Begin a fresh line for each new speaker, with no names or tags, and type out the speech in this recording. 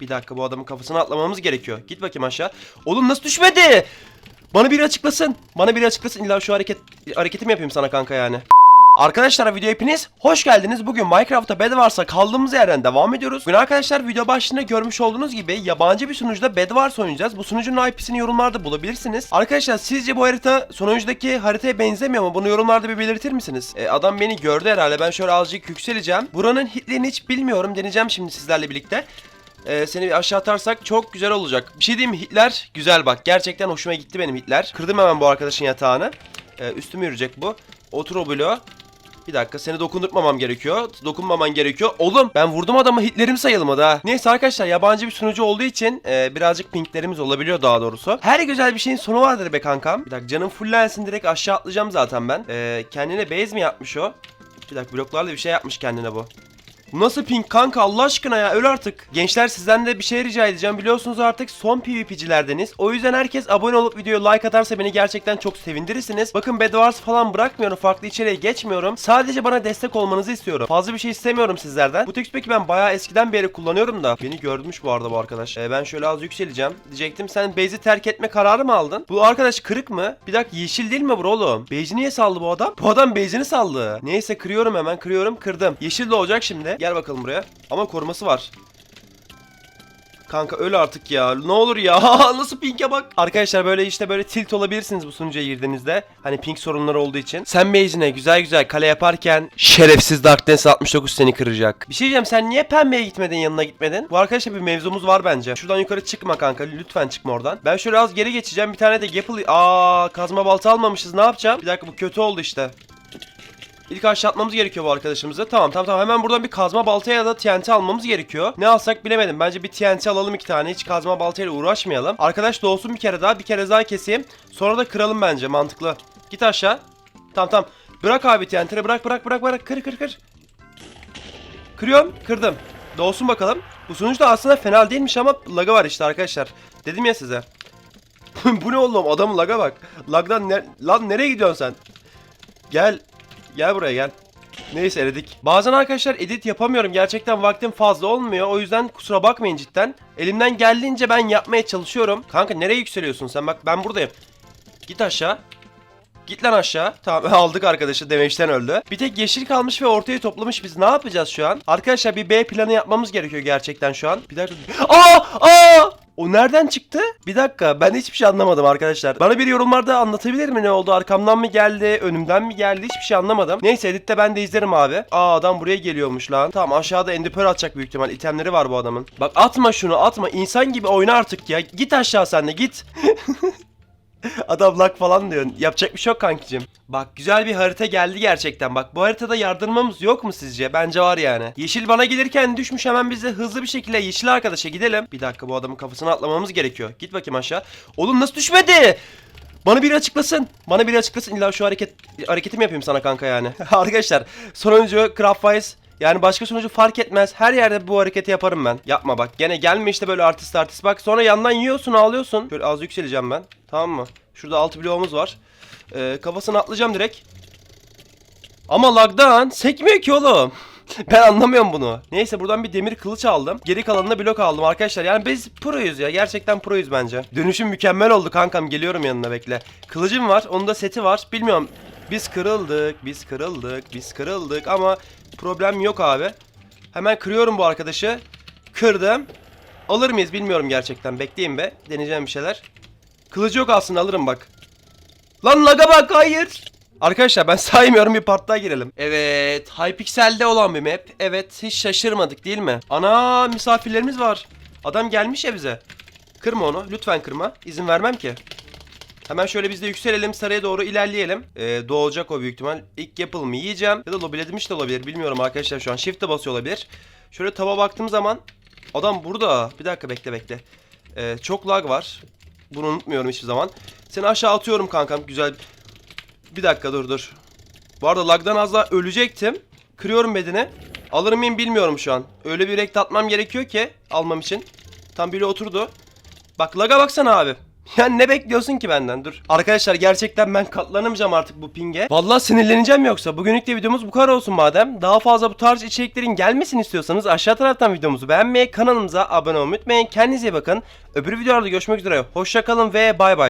Bir dakika bu adamın kafasına atlamamız gerekiyor. Git bakayım aşağı. Oğlum nasıl düşmedi? Bana biri açıklasın. Bana biri açıklasın. İlla şu hareket hareketi mi yapayım sana kanka yani? Arkadaşlar video hepiniz hoş geldiniz. Bugün Minecraft'ta Bedwars'a kaldığımız yerden devam ediyoruz. Bugün arkadaşlar video başında görmüş olduğunuz gibi yabancı bir sunucuda Bedwars oynayacağız. Bu sunucunun IP'sini yorumlarda bulabilirsiniz. Arkadaşlar sizce bu harita sonuncudaki haritaya benzemiyor mu? Bunu yorumlarda bir belirtir misiniz? E, adam beni gördü herhalde. Ben şöyle azıcık yükseleceğim. Buranın hitlerini hiç bilmiyorum. Deneyeceğim şimdi sizlerle birlikte. Ee, seni bir aşağı atarsak çok güzel olacak. Bir şey diyeyim? Hitler güzel bak. Gerçekten hoşuma gitti benim Hitler. Kırdım hemen bu arkadaşın yatağını. Ee, üstüme yürüyecek bu. Otur o bloğa. Bir dakika seni dokundurtmamam gerekiyor. Dokunmaman gerekiyor. Oğlum ben vurdum adamı hitlerim sayılmadı ha. Neyse arkadaşlar yabancı bir sunucu olduğu için e, birazcık pinklerimiz olabiliyor daha doğrusu. Her güzel bir şeyin sonu vardır be kankam. Bir dakika canım fullensin direkt aşağı atlayacağım zaten ben. E, kendine base mi yapmış o? Bir dakika bloklarla bir şey yapmış kendine bu. Bu nasıl ping kanka Allah aşkına ya öl artık. Gençler sizden de bir şey rica edeceğim. Biliyorsunuz artık son PvP'cilerdeniz. O yüzden herkes abone olup videoya like atarsa beni gerçekten çok sevindirirsiniz. Bakın Bedwars falan bırakmıyorum. Farklı içeriğe geçmiyorum. Sadece bana destek olmanızı istiyorum. Fazla bir şey istemiyorum sizlerden. Bu textpack'i ben bayağı eskiden beri kullanıyorum da. Beni görmüş bu arada bu arkadaş. Ee, ben şöyle az yükseleceğim. Diyecektim sen base'i terk etme kararı mı aldın? Bu arkadaş kırık mı? Bir dakika yeşil değil mi bro oğlum? Base'i niye saldı bu adam? Bu adam base'ini saldı. Neyse kırıyorum hemen kırıyorum kırdım. Yeşil de olacak şimdi. Gel bakalım buraya. Ama koruması var. Kanka öl artık ya. Ne olur ya. Nasıl pink'e bak. Arkadaşlar böyle işte böyle tilt olabilirsiniz bu sunucuya girdiğinizde. Hani pink sorunları olduğu için. Sen base'ine güzel güzel kale yaparken şerefsiz Darkness 69 seni kıracak. Bir şey diyeceğim sen niye pembeye gitmedin yanına gitmedin? Bu arkadaşla bir mevzumuz var bence. Şuradan yukarı çıkma kanka. Lütfen çıkma oradan. Ben şöyle az geri geçeceğim. Bir tane de Gapple... Aa kazma balta almamışız. Ne yapacağım? Bir dakika bu kötü oldu işte. İlk aşağı atmamız gerekiyor bu arkadaşımızı. Tamam tamam tamam hemen buradan bir kazma baltaya ya da TNT almamız gerekiyor. Ne alsak bilemedim. Bence bir TNT alalım iki tane. Hiç kazma baltayla uğraşmayalım. Arkadaş doğsun bir kere daha. Bir kere daha keseyim. Sonra da kıralım bence mantıklı. Git aşağı. Tamam tamam. Bırak abi TNT'leri bırak bırak bırak bırak. Kır kır kır. Kırıyorum. Kırdım. Doğsun bakalım. Bu sonuç da aslında fena değilmiş ama lagı var işte arkadaşlar. Dedim ya size. Bu ne oğlum adamın laga bak. Lagdan ne... Lan nereye gidiyorsun sen? Gel. Gel buraya gel. Neyse eledik. Bazen arkadaşlar edit yapamıyorum. Gerçekten vaktim fazla olmuyor. O yüzden kusura bakmayın cidden. Elimden geldiğince ben yapmaya çalışıyorum. Kanka nereye yükseliyorsun sen? Bak ben buradayım. Git aşağı. Git lan aşağı. Tamam aldık arkadaşı demeçten öldü. Bir tek yeşil kalmış ve ortayı toplamış. Biz ne yapacağız şu an? Arkadaşlar bir B planı yapmamız gerekiyor gerçekten şu an. Bir dakika. Aa! Aa! O nereden çıktı? Bir dakika ben hiçbir şey anlamadım arkadaşlar. Bana bir yorumlarda anlatabilir mi ne oldu? Arkamdan mı geldi? Önümden mi geldi? Hiçbir şey anlamadım. Neyse editte ben de izlerim abi. Aa adam buraya geliyormuş lan. Tamam aşağıda enderpearl atacak büyük ihtimal. İtemleri var bu adamın. Bak atma şunu atma. İnsan gibi oyna artık ya. Git aşağı sen de git. Adam lag falan diyor. Yapacak bir şey yok kankicim. Bak güzel bir harita geldi gerçekten. Bak bu haritada yardırmamız yok mu sizce? Bence var yani. Yeşil bana gelirken düşmüş hemen biz hızlı bir şekilde yeşil arkadaşa gidelim. Bir dakika bu adamın kafasına atlamamız gerekiyor. Git bakayım aşağı. Oğlum nasıl düşmedi? Bana biri açıklasın. Bana biri açıklasın. İlla şu hareket hareketi mi yapayım sana kanka yani? Arkadaşlar sonuncu Craftwise yani başka sonucu fark etmez. Her yerde bu hareketi yaparım ben. Yapma bak. Gene gelme işte böyle artist artist. Bak sonra yandan yiyorsun ağlıyorsun. Şöyle az yükseleceğim ben. Tamam mı? Şurada 6 bloğumuz var. Ee, kafasına atlayacağım direkt. Ama lagdan sekmiyor ki oğlum. Ben anlamıyorum bunu. Neyse buradan bir demir kılıç aldım. Geri kalanına blok aldım arkadaşlar. Yani biz proyuz ya. Gerçekten proyuz bence. Dönüşüm mükemmel oldu kankam. Geliyorum yanına bekle. Kılıcım var. Onun da seti var. Bilmiyorum. Biz kırıldık. Biz kırıldık. Biz kırıldık ama problem yok abi. Hemen kırıyorum bu arkadaşı. Kırdım. Alır mıyız bilmiyorum gerçekten. Bekleyin be. Deneyeceğim bir şeyler. Kılıcı yok aslında alırım bak. Lan laga bak hayır. Arkadaşlar ben saymıyorum bir part girelim. Evet Hypixel'de olan bir map. Evet hiç şaşırmadık değil mi? Ana misafirlerimiz var. Adam gelmiş ya bize. Kırma onu lütfen kırma. İzin vermem ki. Hemen şöyle biz de yükselelim saraya doğru ilerleyelim. Ee, doğacak o büyük ihtimal. İlk yapılımı yiyeceğim. Ya da lobilemiş de olabilir bilmiyorum arkadaşlar şu an. Shift'e basıyor olabilir. Şöyle taba baktığım zaman adam burada. Bir dakika bekle bekle. Ee, çok lag var. Bunu unutmuyorum hiçbir zaman. Seni aşağı atıyorum kankam güzel. Bir dakika dur dur. Bu arada lagdan az daha ölecektim. Kırıyorum bedeni. Alır mıyım bilmiyorum şu an. Öyle bir rekt atmam gerekiyor ki almam için. Tam biri oturdu. Bak laga baksana abi. Ya ne bekliyorsun ki benden? Dur. Arkadaşlar gerçekten ben katlanamayacağım artık bu pinge. Vallahi sinirleneceğim yoksa. Bugünlük de videomuz bu kadar olsun madem. Daha fazla bu tarz içeriklerin gelmesini istiyorsanız aşağı taraftan videomuzu beğenmeyi, kanalımıza abone olmayı unutmayın. Kendinize iyi bakın. Öbür videolarda görüşmek üzere. Hoşçakalın ve bay bay.